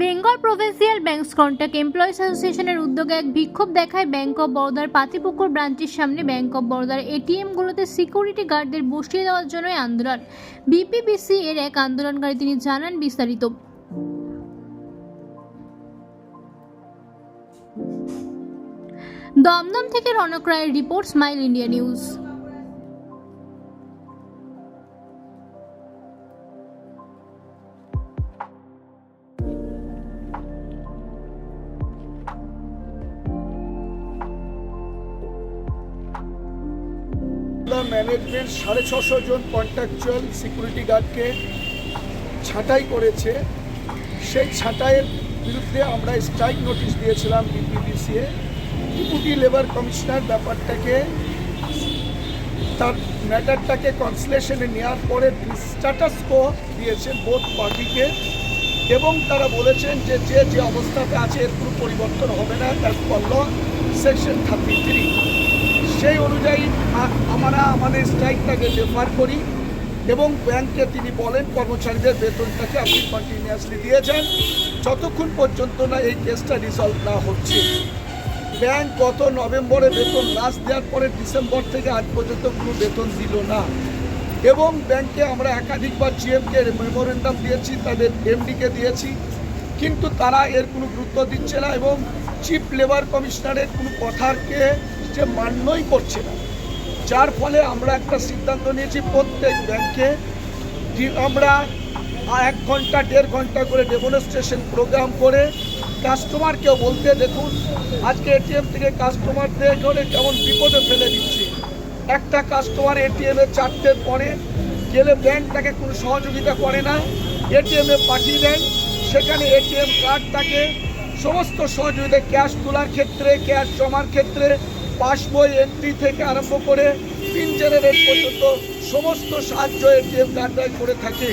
Bengal provincial banks contact employees অ্যাসোসিয়েশনের উদ্যোগে এক বিক্ষোভ দেখায় ব্যাংক অফ বরোদার পাতিপুকুর ব্রাঞ্চের সামনে ব্যাংক অফ বরোদার এটিএমগুলোতে সিকিউরিটি গার্ডদের বসিয়ে দেওয়ার জন্য আন্দোলন। বিপিবিসি এর এক আন্দোলনকারী তিনি জানান বিস্তারিত। দমদম থেকে রনক রায়ের report smile India news. Management সাড়ে ছশো জন কন্ট্রাকচুয়াল সিকিউরিটি গার্ডকে ছাঁটাই করেছে। সেই ছাঁটাইয়ের বিরুদ্ধে আমরা স্ট্রাইক নোটিশ দিয়েছিলাম বিপিবিসিএ ডেপুটি লেবার কমিশনার ব্যাপারটাকে, তার ম্যাটারটাকে কনসলেশনে নেওয়ার পরে স্ট্যাটাস কো দিয়েছেন বোধ পার্টিকে এবং তারা বলেছেন যে যে যে অবস্থাতে আছে এর কোনো পরিবর্তন হবে না as per law section thirty three সেই অনুযায়ী আমরা আমাদের স্ট্রাইকটাকে রেফার করি এবং ব্যাংকে তিনি বলেন, কর্মচারীদের বেতনটাকে আপনি কন্টিনিউয়াসলি দিয়েছেন। যতক্ষণ পর্যন্ত না এই কেসটা রিসলভ না হচ্ছে। ব্যাংক গত নভেম্বরে বেতন লাস্ট দেওয়ার পরে ডিসেম্বর থেকে আজ পর্যন্ত কোনো বেতন দিল না। এবং ব্যাংকে আমরা একাধিকবার জিএমকে মেমোরেন্ডাম দিয়েছি, তাদের এমডিকে দিয়েছি। কিন্তু তারা এর কোনো গুরুত্ব দিচ্ছে না এবং চিফ লেবার কমিশনারের কোনো কথাকে যে মান্যই করছে না। যার ফলে আমরা একটা সিদ্ধান্ত নিয়েছি, প্রত্যেক ব্যাংকে আমরা এক ঘণ্টা, দেড় ঘণ্টা করে ডেমনস্ট্রেশন প্রোগ্রাম করে কাস্টমারকেও বলতে, দেখুন, আজকে এটিএম থেকে কাস্টমারদের করে কেমন বিপদে ফেলে দিচ্ছে। একটা কাস্টমার এটিএমে চারটের পরে গেলে ব্যাংক তাকে কোনো সহযোগিতা করে না। এটিএমে পাঠিয়ে দেন, সেখানে এটিএম কার্ড কার্ডটাকে সমস্ত সহযোগিতা ক্যাশ তোলার ক্ষেত্রে ক্যাশ জমার ক্ষেত্রে পাসবই এন্ট্রি থেকে আরম্ভ করে তিন জেনারেট পর্যন্ত সমস্ত সাহায্য এটিএম কার্ডটাই করে থাকে।